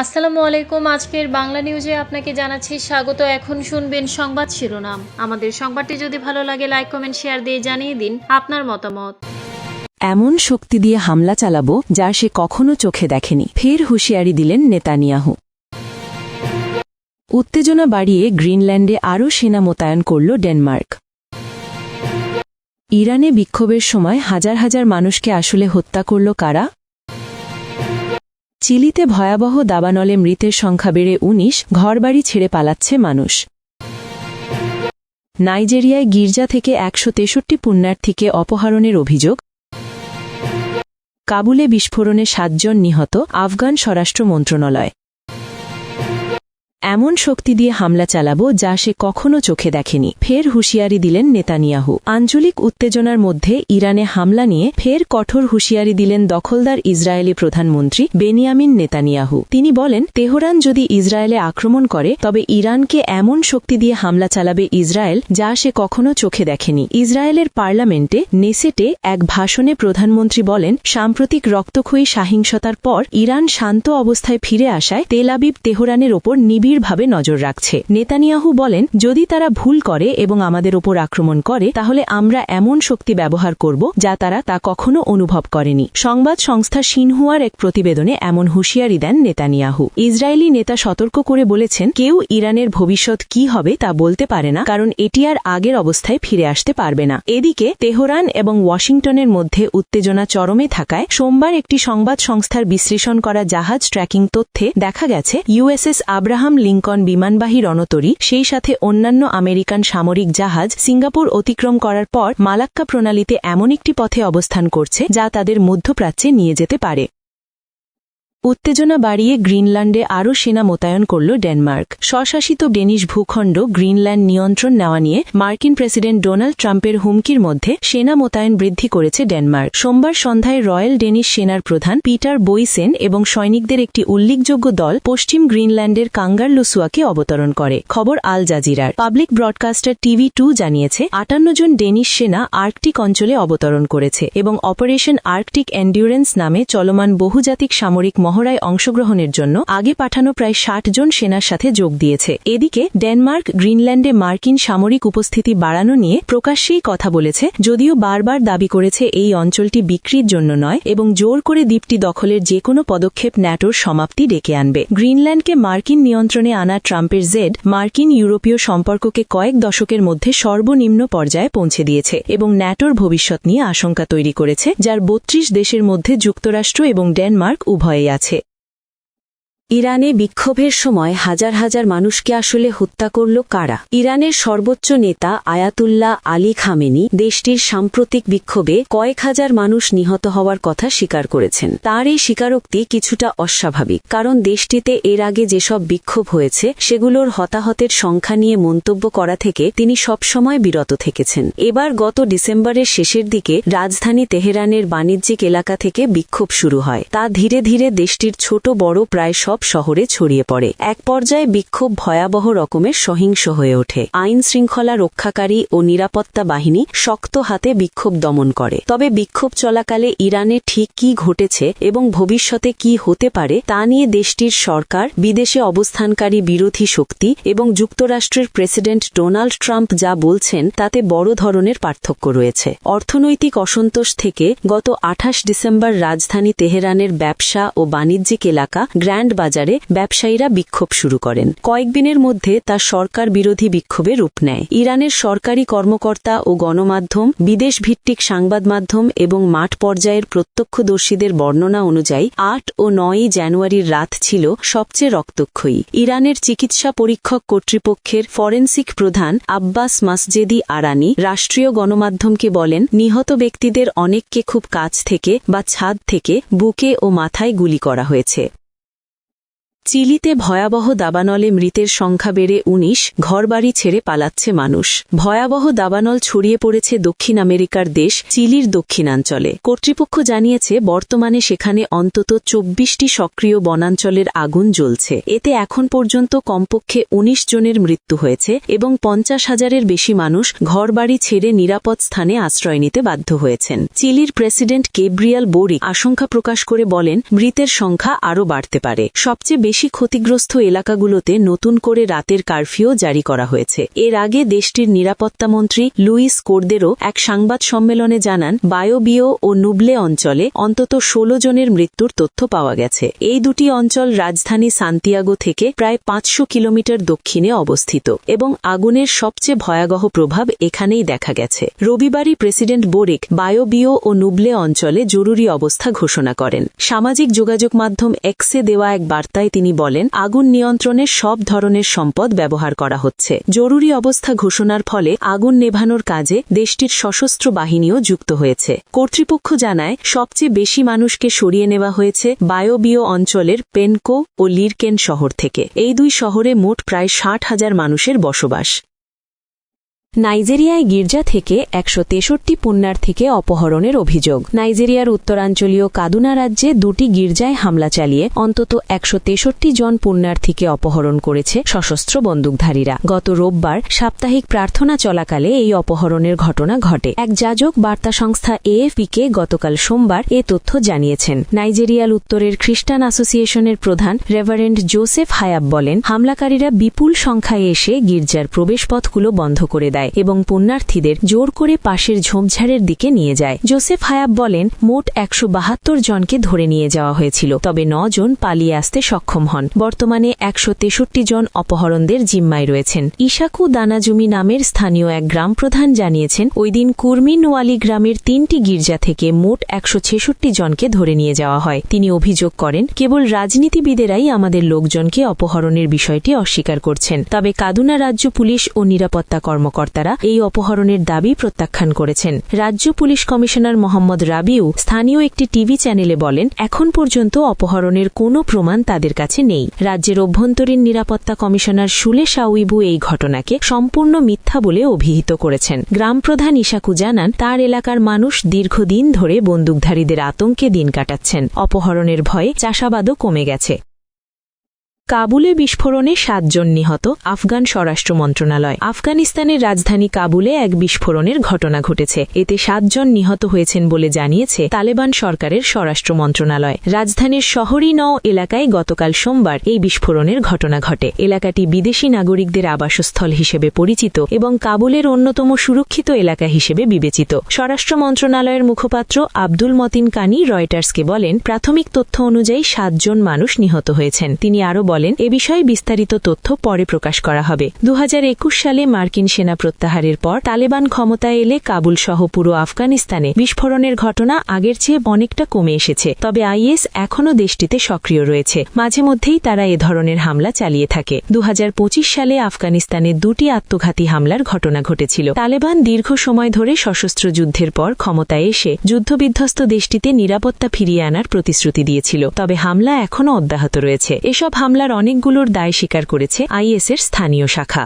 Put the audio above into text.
আসসালামু আলাইকুম। আজকের বাংলা নিউজে আপনাকে জানাচ্ছি স্বাগত। এখন শুনবেন সংবাদ শিরোনাম। আমাদের সংবাদটি যদি ভালো লাগে, লাইক, কমেন্ট, শেয়ার দিয়ে জানিয়ে দিন আপনার মতামত। এমন শক্তি দিয়ে হামলা চালাবো যা সে কখনো চোখে দেখেনি। ফের হুঁশিয়ারি দিলেন নেতানিয়াহু। উত্তেজনা বাড়িয়ে গ্রিনল্যান্ডে আরও সেনা মোতায়েন করল ডেনমার্ক। ইরানে বিক্ষোভের সময় হাজার হাজার মানুষকে আসলে হত্যা করল কারা? চিলিতে ভয়াবহ দাবানলে মৃতের সংখ্যা বেড়ে উনিশ, ঘরবাড়ি ছেড়ে পালাচ্ছে মানুষ। নাইজেরিয়ায় গির্জা থেকে একশো তেষট্টি পুণ্যার্থীকে অপহরণের অভিযোগ। কাবুলে বিস্ফোরণে সাতজন নিহত, আফগান স্বরাষ্ট্র মন্ত্রণালয়। এমন শক্তি দিয়ে হামলা চালাবো যা সে কখনো চোখে দেখেনি। ফের হুঁশিয়ারি দিলেন নেতানিয়াহু। আঞ্চলিক উত্তেজনার মধ্যে ইরানে হামলা নিয়ে ফের কঠোর হুঁশিয়ারি দিলেন দখলদার ইসরায়েলি প্রধানমন্ত্রী বেনিয়ামিন নেতানিয়াহু। তিনি বলেন, তেহরান যদি ইসরায়েলে আক্রমণ করে, তবে ইরানকে এমন শক্তি দিয়ে হামলা চালাবে ইসরায়েল যা সে কখনো চোখে দেখেনি। ইসরায়েলের পার্লামেন্টে নেসেটে এক ভাষণে প্রধানমন্ত্রী বলেন, সাম্প্রতিক রক্তক্ষয়ী সহিংসতার পর ইরান শান্ত অবস্থায় ফিরে আসায় তেলাবিব তেহরানের ওপর নিবিড়ভাবে নজর রাখছে। নেতানিয়াহু বলেন, যদি তারা ভুল করে এবং আমাদের ওপর আক্রমণ করে, তাহলে আমরা এমন শক্তি ব্যবহার করব যা তারা তা কখনো অনুভব করেনি। সংবাদ সংস্থা সিনহুয়ার এক প্রতিবেদনে এমন হুঁশিয়ারি দেন নেতানিয়াহু। ইসরায়েলি নেতা সতর্ক করে বলেছেন, কেউ ইরানের ভবিষ্যৎ কি হবে তা বলতে পারে না, কারণ এটি আর আগের অবস্থায় ফিরে আসতে পারবে না। এদিকে, তেহরান এবং ওয়াশিংটনের মধ্যে উত্তেজনা চরমে থাকায় সোমবার একটি সংবাদ সংস্থার বিশ্লেষণ করা জাহাজ ট্র্যাকিং তথ্যে দেখা গেছে, ইউএসএস আব্রাহাম লিঙ্কন বিমানবাহী রণতরী, সেই সাথে অন্যান্য আমেরিকান সামরিক জাহাজ সিঙ্গাপুর অতিক্রম করার পর মালাক্কা প্রণালীতে এমন একটি পথে অবস্থান করছে যা তাদের মধ্যপ্রাচ্যে নিয়ে যেতে পারে। উত্তেজনা বাড়িয়ে গ্রিনল্যান্ডে আরও সেনা মোতায়েন করল ডেনমার্ক। স্বশাসিত ডেনিশ ভূখণ্ড গ্রিনল্যান্ড নিয়ন্ত্রণ নেওয়া নিয়ে মার্কিন প্রেসিডেন্ট ডোনাল্ড ট্রাম্পের হুমকির মধ্যে সেনা মোতায়েন বৃদ্ধি করেছে ডেনমার্ক। সোমবার সন্ধ্যায় রয়্যাল ডেনিশ সেনার প্রধান পিটার বইসেন এবং সৈনিকদের একটি উল্লেখযোগ্য দল পশ্চিম গ্রিনল্যান্ডের কাঙ্গারলুসুয়াকে অবতরণ করে, খবর আল জাজিরার। পাবলিক ব্রডকাস্টার টিভি টু জানিয়েছে, আটান্ন জন ডেনিশ সেনা আর্কটিক অঞ্চলে অবতরণ করেছে এবং অপারেশন আর্কটিক এন্ডিউরেন্স নামে চলমান বহুজাতিক সামরিক মহড়ায় অংশগ্রহণের জন্য আগে পাঠানো প্রায় ষাট জন সেনার সাথে যোগ দিয়েছে। এদিকে ডেনমার্ক, গ্রিনল্যান্ডে মার্কিন সামরিক উপস্থিতি বাড়ানো নিয়ে প্রকাশ্যেই কথা বলেছে, যদিও বারবার দাবি করেছে এই অঞ্চলটি বিক্রির জন্য নয় এবং জোর করে দ্বীপটি দখলের যে কোনো পদক্ষেপ ন্যাটোর সমাপ্তি ডেকে আনবে। গ্রিনল্যান্ডকে মার্কিন নিয়ন্ত্রণে আনা ট্রাম্পের জেড মার্কিন ইউরোপীয় সম্পর্ককে কয়েক দশকের মধ্যে সর্বনিম্ন পর্যায়ে পৌঁছে দিয়েছে এবং ন্যাটোর ভবিষ্যৎ নিয়ে আশঙ্কা তৈরি করেছে, যার বত্রিশ দেশের মধ্যে যুক্তরাষ্ট্র এবং ডেনমার্ক উভয়েই আছে আছে ইরানে বিক্ষোভের সময় হাজার হাজার মানুষকে আসলে হত্যা করল কারা? ইরানের সর্বোচ্চ নেতা আয়াতুল্লাহ আলী খামেনি দেশটির সাম্প্রতিক বিক্ষোভে কয়েক হাজার মানুষ নিহত হওয়ার কথা স্বীকার করেছেন। তার এই স্বীকারোক্তি কিছুটা অস্বাভাবিক, কারণ দেশটিতে এর আগে যেসব বিক্ষোভ হয়েছে, সেগুলোর হতাহতের সংখ্যা নিয়ে মন্তব্য করা থেকে তিনি সবসময় বিরত থেকেছেন। এবার গত ডিসেম্বরের শেষের দিকে রাজধানী তেহরানের বাণিজ্যিক এলাকা থেকে বিক্ষোভ শুরু হয়। তা ধীরে ধীরে দেশটির ছোট বড় প্রায় সব শহরে ছড়িয়ে পড়ে। এক পর্যায়ে বিক্ষোভ ভয়াবহ রকমের সহিংস হয়ে ওঠে। আইন শৃঙ্খলা রক্ষাকারী ও নিরাপত্তা বাহিনী শক্ত হাতে বিক্ষোভ দমন করে। তবে বিক্ষোভ চলাকালে ইরানে ঠিক কি ঘটেছে এবং ভবিষ্যতে কি হতে পারে তা নিয়ে দেশটির সরকার, বিদেশে অবস্থানকারী বিরোধী শক্তি এবং যুক্তরাষ্ট্রের প্রেসিডেন্ট ডোনাল্ড ট্রাম্প যা বলছেন তাতে বড় ধরনের পার্থক্য রয়েছে। অর্থনৈতিক অসন্তোষ থেকে গত আঠাশ ডিসেম্বর রাজধানী তেহরানের ব্যবসা ও বাণিজ্যিক এলাকা গ্র্যান্ড বাজারে ব্যবসায়ীরা বিক্ষোভ শুরু করেন। কয়েকদিনের মধ্যে তা সরকার বিরোধী বিক্ষোভে রূপ নেয়। ইরানের সরকারি কর্মকর্তা ও গণমাধ্যম বিদেশ ভিত্তিক সংবাদ মাধ্যম এবং মাঠ পর্যায়ের প্রত্যক্ষদর্শীদের বর্ণনা অনুযায়ী আট ও নয়ই জানুয়ারির রাত ছিল সবচেয়ে রক্তক্ষয়ী। ইরানের চিকিৎসা পরীক্ষক কর্তৃপক্ষের ফরেন্সিক প্রধান আব্বাস মাসজেদি আরানি রাষ্ট্রীয় গণমাধ্যমকে বলেন, নিহত ব্যক্তিদের অনেককে খুব কাছ থেকে বা ছাদ থেকে বুকে ও মাথায় গুলি করা হয়েছে। চিলিতে ভয়াবহ দাবানলে মৃতের সংখ্যা বেড়ে উনিশ, ঘরবাড়ি ছেড়ে পালাচ্ছে মানুষ। ভয়াবহ দাবানল ছড়িয়ে পড়েছে দক্ষিণ আমেরিকার দেশ, চিলির দক্ষিণাঞ্চলে। কর্তৃপক্ষ জানিয়েছে, বর্তমানে সেখানে অন্তত চব্বিশটি সক্রিয় বনাঞ্চলের আগুন জ্বলছে। এতে এখন পর্যন্ত কমপক্ষে ১৯ জনের মৃত্যু হয়েছে এবং পঞ্চাশ হাজারের বেশি মানুষ ঘরবাড়ি ছেড়ে নিরাপদ স্থানে আশ্রয় নিতে বাধ্য হয়েছেন। চিলির প্রেসিডেন্ট কেব্রিয়াল বোরি আশঙ্কা প্রকাশ করে বলেন, মৃতের সংখ্যা আরও বাড়তে পারে। সবচেয়ে বেশি ক্ষতিগ্রস্ত এলাকাগুলোতে নতুন করে রাতের কারফিউ জারি করা হয়েছে। এর আগে দেশটির নিরাপত্তামন্ত্রী লুইস কোর্দেরো এক সংবাদ সম্মেলনে জানান বায়োবিও ও নুবলে অঞ্চলে অন্তত ১৬ জনের মৃত্যুর তথ্য পাওয়া গেছে। এই দুটি অঞ্চল রাজধানী সান্তিয়াগো থেকে প্রায় পাঁচশো কিলোমিটার দক্ষিণে অবস্থিত এবং আগুনের সবচেয়ে ভয়াবহ প্রভাব এখানেই দেখা গেছে। রবিবারই প্রেসিডেন্ট বোরিক বায়োবিও ও নুবলে অঞ্চলে জরুরি অবস্থা ঘোষণা করেন। সামাজিক যোগাযোগ মাধ্যম এক্সে দেওয়া এক বার্তায় তিনি বলেন, আগুন নিয়ন্ত্রণে সব ধরনের সম্পদ ব্যবহার করা হচ্ছে। জরুরি অবস্থা ঘোষণার ফলে আগুন নেভানোর কাজে দেশটির সশস্ত্র বাহিনীও যুক্ত হয়েছে। কর্তৃপক্ষ জানায়, সবচেয়ে বেশি মানুষকে সরিয়ে নেওয়া হয়েছে বায়োবিও অঞ্চলের পেনকো ও লিরকেন শহর থেকে। এই দুই শহরে মোট প্রায় ষাট হাজার মানুষের বসবাস। নাইজেরিয়ায় গির্জা থেকে একশো তেষট্টি পুণ্যার্থীকে অপহরণের অভিযোগ। নাইজেরিয়ার উত্তরাঞ্চলীয় কাদুনা রাজ্যে দুটি গির্জায় হামলা চালিয়ে অন্তত একশো তেষট্টি জন পুণ্যার্থীকে অপহরণ করেছে সশস্ত্র বন্দুকধারীরা। গত রোববার সাপ্তাহিক প্রার্থনা চলাকালে এই অপহরণের ঘটনা ঘটে। এক যাজক বার্তা সংস্থা এএফপিকে গতকাল সোমবার এ তথ্য জানিয়েছেন। নাইজেরিয়ার উত্তরের খ্রিস্টান অ্যাসোসিয়েশনের প্রধান রেভারেন্ড জোসেফ হায়াব বলেন, হামলাকারীরা বিপুল সংখ্যায় এসে গির্জার প্রবেশপথগুলো বন্ধ করে দেয়। এবং পুণ্যার্থীদের জোর করে পাশের ঝোপঝাড়ের দিকে নিয়ে যায়। জোসেফ হায়াব বলেন, মোট একশো বাহাত্তর জনকে ধরে নিয়ে যাওয়া হয়েছিল, তবে জন পালিয়ে আসতে সক্ষম হন। বর্তমানে একশো তেষট্টি জন অপহরণদের জিম্মায় রয়েছেন। ইশাকু দানাজুমি নামের স্থানীয় এক গ্রাম প্রধান জানিয়েছেন ওই দিন কুর্মিনওয়ালি গ্রামের তিনটি গির্জা থেকে মোট একশো ছেষট্টি জনকে ধরে নিয়ে যাওয়া হয়। তিনি অভিযোগ করেন, কেবল রাজনীতিবিদেরাই আমাদের লোকজনকে অপহরণের বিষয়টি অস্বীকার করছেন। তবে কাদুনা রাজ্য পুলিশ ও নিরাপত্তা কর্মকর্তারা এই অপহরণের দাবি প্রত্যাখ্যান করেছেন। রাজ্য পুলিশ কমিশনার মোহাম্মদ রাবিউ স্থানীয় একটি টিভি চ্যানেলে বলেন, এখন পর্যন্ত অপহরণের কোনো প্রমাণ তাদের কাছে নেই। রাজ্যের অভ্যন্তরীণ নিরাপত্তা কমিশনার সুলে সাউইবু এই ঘটনাকে সম্পূর্ণ মিথ্যা বলে অভিহিত করেছেন। গ্রাম প্রধান ইশাকু জানান, তার এলাকার মানুষ দীর্ঘদিন ধরে বন্দুকধারীদের আতঙ্কে দিন কাটাচ্ছেন। অপহরণের ভয়ে চাষাবাদও কমে গেছে। কাবুলে বিস্ফোরণে সাতজন নিহত, আফগান স্বরাষ্ট্র মন্ত্রণালয়। আফগানিস্তানের রাজধানী কাবুলে এক বিস্ফোরণের ঘটনা ঘটেছে। এতে সাতজন নিহত হয়েছেন বলে জানিয়েছে তালেবান সরকারের স্বরাষ্ট্র মন্ত্রণালয়। রাজধানীর শহরী নও এলাকায় গতকাল সোমবার এই বিস্ফোরণের ঘটনা ঘটে। এলাকাটি বিদেশি নাগরিকদের আবাসস্থল হিসেবে পরিচিত এবং কাবুলের অন্যতম সুরক্ষিত এলাকা হিসেবে বিবেচিত। স্বরাষ্ট্র মন্ত্রণালয়ের মুখপাত্র আব্দুল মতিন কানি রয়টার্সকে বলেন, প্রাথমিক তথ্য অনুযায়ী সাতজন মানুষ নিহত হয়েছেন। তিনি আরও বলেন এ বিষয়ে বিস্তারিত তথ্য পরে প্রকাশ করা হবে। দু হাজার একুশ সালে মার্কিন সেনা প্রত্যাহারের পর তালেবান ক্ষমতায় এলে কাবুল সহ পুরো আফগানিস্তানে বিস্ফোরণের ঘটনা আগের চেয়ে অনেকটা কমে এসেছে। তবে আইএস এখনও দেশটিতে সক্রিয় রয়েছে। মাঝে মধ্যেই তারা এ ধরনের হামলা চালিয়ে থাকে। দু হাজার পঁচিশ সালে আফগানিস্তানে দুটি আত্মঘাতী হামলার ঘটনা ঘটেছিল। তালেবান দীর্ঘ সময় ধরে সশস্ত্র যুদ্ধের পর ক্ষমতায় এসে যুদ্ধবিধ্বস্ত দেশটিতে নিরাপত্তা ফিরিয়ে আনার প্রতিশ্রুতি দিয়েছিল। তবে হামলা এখনও অব্যাহত রয়েছে। এসব হামলার অনেকগুলোর দায় স্বীকার করেছে আইএসের স্থানীয় শাখা।